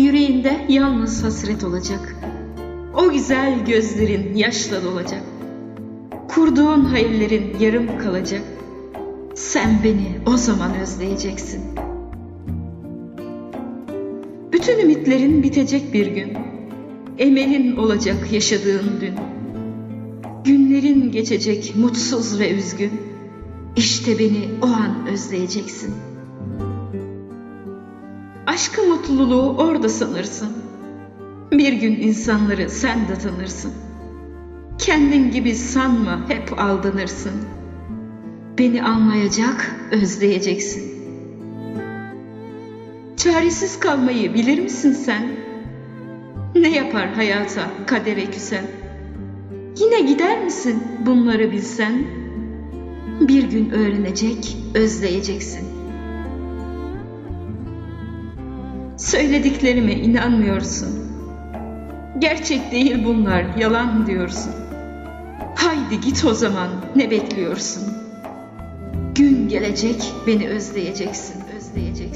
Yüreğinde yalnız hasret olacak. O güzel gözlerin yaşla dolacak. Kurduğun hayallerin yarım kalacak. Sen beni o zaman özleyeceksin. Bütün ümitlerin bitecek bir gün. Emelin olacak yaşadığın dün. Günlerin geçecek mutsuz ve üzgün. İşte beni o an özleyeceksin. Aşkı mutluluğu orada sanırsın. Bir gün insanları sen de tanırsın. Kendin gibi sanma hep aldanırsın. Beni anlayacak, özleyeceksin. Çaresiz kalmayı bilir misin sen? Ne yapar hayata, kadere küsen? Yine gider misin bunları bilsen? Bir gün öğrenecek, özleyeceksin. Söylediklerime inanmıyorsun. Gerçek değil bunlar, yalan diyorsun. Haydi git o zaman, ne bekliyorsun? Gün gelecek, beni özleyeceksin, özleyeceksin.